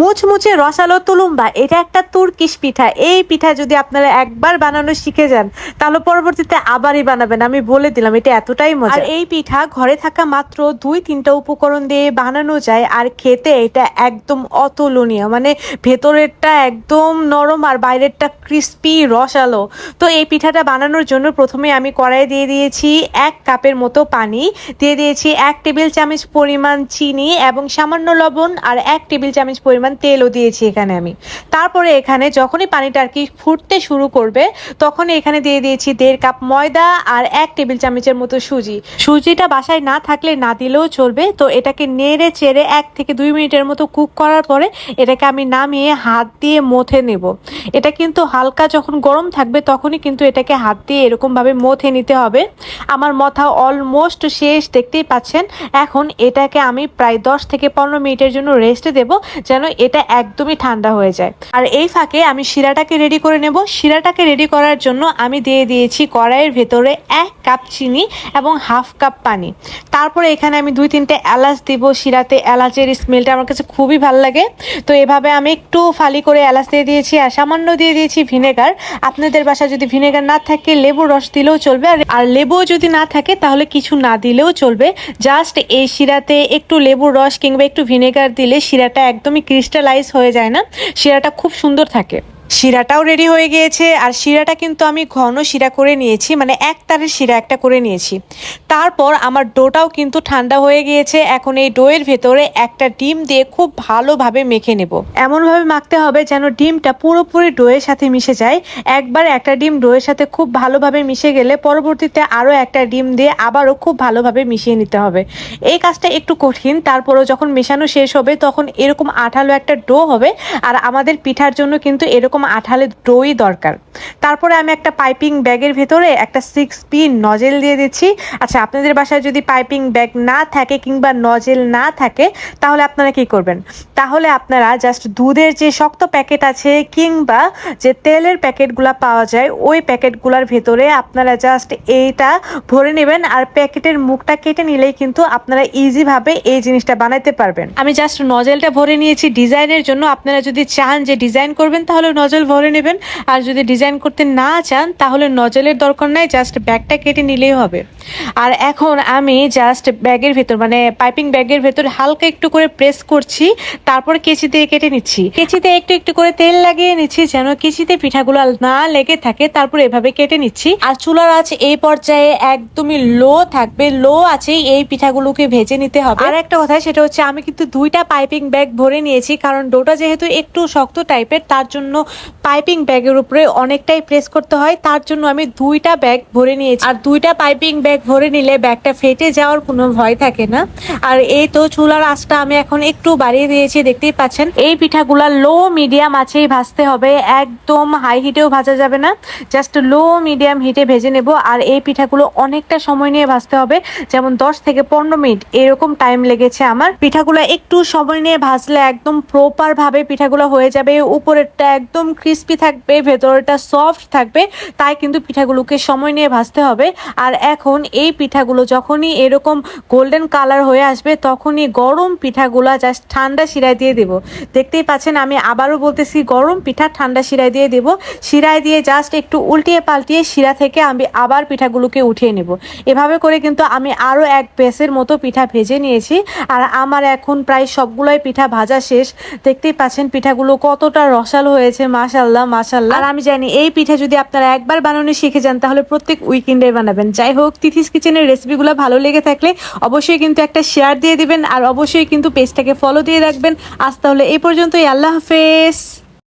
মুচমুচে রসালো তুলুম্বা এটা একটা তুর্কিশ পিঠা। এই পিঠা যদি আপনারা একবার বানানো শিখে যান, তাহলে পরবর্তীতে আবারই বানাবেন। আমি বলে দিলাম, এটা এতটাই মজা। আর এই পিঠা ঘরে থাকা মাত্র দুই তিনটা উপকরণ দিয়ে বানানো যায়, আর খেতে এটা একদম অতুলনীয়। মানে ভেতরেরটা একদম নরম আর বাইরেরটা ক্রিস্পি, রসালো। তো এই পিঠাটা বানানোর জন্য প্রথমে আমি কড়াইয়ে দিয়ে দিয়েছি এক কাপের মতো পানি, দিয়ে দিয়েছি এক টেবিল চামচ পরিমাণ চিনি এবং সামান্য লবণ আর এক টেবিল চামচ পরিমাণ তেলও দিয়েছি এখানে আমি। তারপরে এখানে যখনই পানিটা আর কি ফুটতে শুরু করবে তখন এখানে দিয়ে দিয়েছি দেড় কাপ ময়দা আর এক টেবিল চামচের মতো সুজি। সুজিটা বাসায় না থাকলে না দিলেও চলবে, তো এটাকে নেড়ে চেড়ে এক থেকে দুই মিনিটের মতো কুক করার পরে এটাকে আমি নামিয়ে হাত দিয়ে মথে নেব। এটা কিন্তু হালকা যখন গরম থাকবে, তখনই কিন্তু এটাকে হাত দিয়ে এরকমভাবে মথে নিতে হবে। আমার মথা অলমোস্ট শেষ, দেখতেই পাচ্ছেন। এখন এটাকে আমি প্রায় দশ থেকে পনেরো মিনিটের জন্য রেস্টে দেব, যেন এটা একদমই ঠান্ডা হয়ে যায়। আর এই ফাঁকে আমি শিরাটাকে রেডি করে নেব। শিরাটাকে রেডি করার জন্য আমি দিয়ে দিয়েছি কড়াইয়ের ভেতরে এক কাপ চিনি এবং হাফ কাপ পানি। তারপরে এখানে আমি দুই তিনটে এলাচ দিব। শিরাতে এলাচের স্মেলটা আমার কাছে খুবই ভালো লাগে। তো এভাবে আমি একটু ফালি করে এলাচ দিয়ে দিয়েছি আর সামান্য দিয়ে দিয়েছি ভিনেগার। আপনাদের বাসায় যদি ভিনেগার না থাকে, লেবুর রস দিলেও চলবে। আর লেবুও যদি না থাকে, তাহলে কিছু না দিলেও চলবে। জাস্ট এই শিরাতে একটু লেবুর রস কিংবা একটু ভিনেগার দিলে শিরাটা একদমই ক্রিস্টালাইজ হয়ে যায় না শিরাটা খুব সুন্দর থাকে। শিরাটাও রেডি হয়ে গিয়েছে, আর শিরাটা কিন্তু আমি ঘন শিরা করে নিয়েছি মানে এক তারের শিরা একটা করে নিয়েছি। তারপর আমার ডোটাও কিন্তু ঠান্ডা হয়ে গিয়েছে, এখন এই ডোয়ের ভেতরে একটা ডিম দিয়ে খুব ভালোভাবে মেখে নেব। এমনভাবে মাখতে হবে যেন ডিমটা পুরোপুরি ডোয়ের সাথে মিশে যায়। একবার একটা ডিম ডোয়ের সাথে খুব ভালোভাবে মিশে গেলে পরবর্তীতে আরও একটা ডিম দিয়ে আবারও খুব ভালোভাবে মিশিয়ে নিতে হবে। এই কাজটা একটু কঠিন, তারপরও যখন মেশানো শেষ হবে তখন এরকম আঠালো একটা ডো হবে, আর আমাদের পিঠার জন্য কিন্তু এরকম আঠালো ডোই দরকার। তারপরে আমি একটা পাইপিং ব্যাগের ভেতরে একটা সিক্স পিন নজেল দিয়ে দিচ্ছি। আচ্ছা আপনাদের বাসায় যদি পাইপিং ব্যাগ না থাকে কিংবা নজেল না থাকে, তাহলে আপনারা কি করবেন? তাহলে আপনারা জাস্ট দুধের যে শক্ত প্যাকেট আছে কিংবা যে তেলের প্যাকেটগুলো পাওয়া যায়, ওই প্যাকেটগুলোর ভেতরে আপনারা জাস্ট এইটা ভরে নেবেন আর প্যাকেটের মুখটা কেটে নিলেই কিন্তু আপনারা ইজিভাবে এই জিনিসটা বানাইতে পারবেন। আমি জাস্ট নজেলটা ভরে নিয়েছি। ডিজাইনের জন্য আপনারা যদি চান যে ডিজাইন করবেন, তাহলে নজল ভরে নেবেন। আর যদি ডিজাইন করতে না চান, তাহলে নজলের দরকার নাই জাস্ট ব্যাগটা কেটে নিলেই হবে। আর এখন আমি জাস্ট ব্যাগের ভেতর মানে পাইপিং ব্যাগের ভেতর হালকা একটু করে প্রেস করছি, তারপর কেচি দিয়ে কেটে নিচ্ছি। কেচিতে একটু একটু করে তেল লাগিয়ে নিচ্ছি যেন কেচিতে পিঠাগুলো না লেগে থাকে, তারপর এভাবে কেটে নিচ্ছি। আর চুলার আছে এই পর্যায়ে একদমই লো থাকবে লো আছে এই পিঠাগুলোকে ভেজে নিতে হবে। আর একটা কথা সেটা হচ্ছে, আমি কিন্তু দুইটা পাইপিং ব্যাগ ভরে নিয়েছি, কারণ ডোটা যেহেতু একটু শক্ত টাইপের তার জন্য পাইপিং ব্যাগের উপরে অনেকটাই প্রেস করতে হয়, তার জন্য আমি দুইটা ব্যাগ ভরে নিয়েছি। আর দুইটা পাইপিং ব্যাগ ভরে নিলে ব্যাগটা ফেটে যাওয়ার কোনো ভয় থাকে না। আর এই তো চুলার আঁচটা আমি এখন একটু বাড়িয়ে দিয়েছি, দেখতেই পাচ্ছেন। এই পিঠাগুলা লো মিডিয়াম আছেই, ভাজতে হবে। একদম হাই হিটেও ভাজা যাবে না। জাস্ট লো মিডিয়াম হিটে ভেজে নেব। আর এই পিঠাগুলো অনেকটা সময় নিয়ে ভাজতে হবে। যেমন দশ থেকে পনেরো মিনিট, এরকম টাইম লেগেছে আমার। পিঠাগুলো একটু সময় নিয়ে ভাজলে একদম প্রপার ভাবে পিঠাগুলো হয়ে যাবে। উপরেরটা একদম ক্রিস্পি থাকবে, ভেতরটা সফট থাকবে। তাই কিন্তু পিঠাগুলোকে সময় নিয়ে ভাজতে হবে। আর এখন এই পিঠাগুলো যখনই এরকম গোল্ডেন কালার হয়ে আসবে, তখনই গরম পিঠাগুলো জাস্ট ঠান্ডা শিরায় দিয়ে দেব। দেখতেই পাচ্ছেন, আমি আবারও বলতেছি গরম পিঠা ঠান্ডা শিরায় দিয়ে দেব। শিরায় দিয়ে জাস্ট একটু উল্টিয়ে পাল্টিয়ে শিরা থেকে আমি আবার পিঠাগুলোকে উঠিয়ে নেব। এভাবে করে কিন্তু আমি আরও এক বেসের মতো পিঠা ভেজে নিয়েছি। আর আমার এখন প্রায় সবগুলোই পিঠা ভাজা শেষ। দেখতেই পাচ্ছেন পিঠাগুলো কতটা রসালো হয়েছে মাশাল্লাহ মাশাল্লাহ আর আমি জানি এই পিঠা যদি আপনারা একবার বানানো শিখে যান, তাহলে প্রত্যেক উইকেন্ডে বানাবেন। যাই হোক তিথিস কিচেনের রেসিপিগুলো ভালো লেগে থাকলে অবশ্যই কিন্তু একটা শেয়ার দিয়ে দিবেন। আর অবশ্যই কিন্তু পেজটাকে ফলো দিয়ে রাখবেন। আজ তাহলে এই পর্যন্তই। আল্লাহ হাফেজ।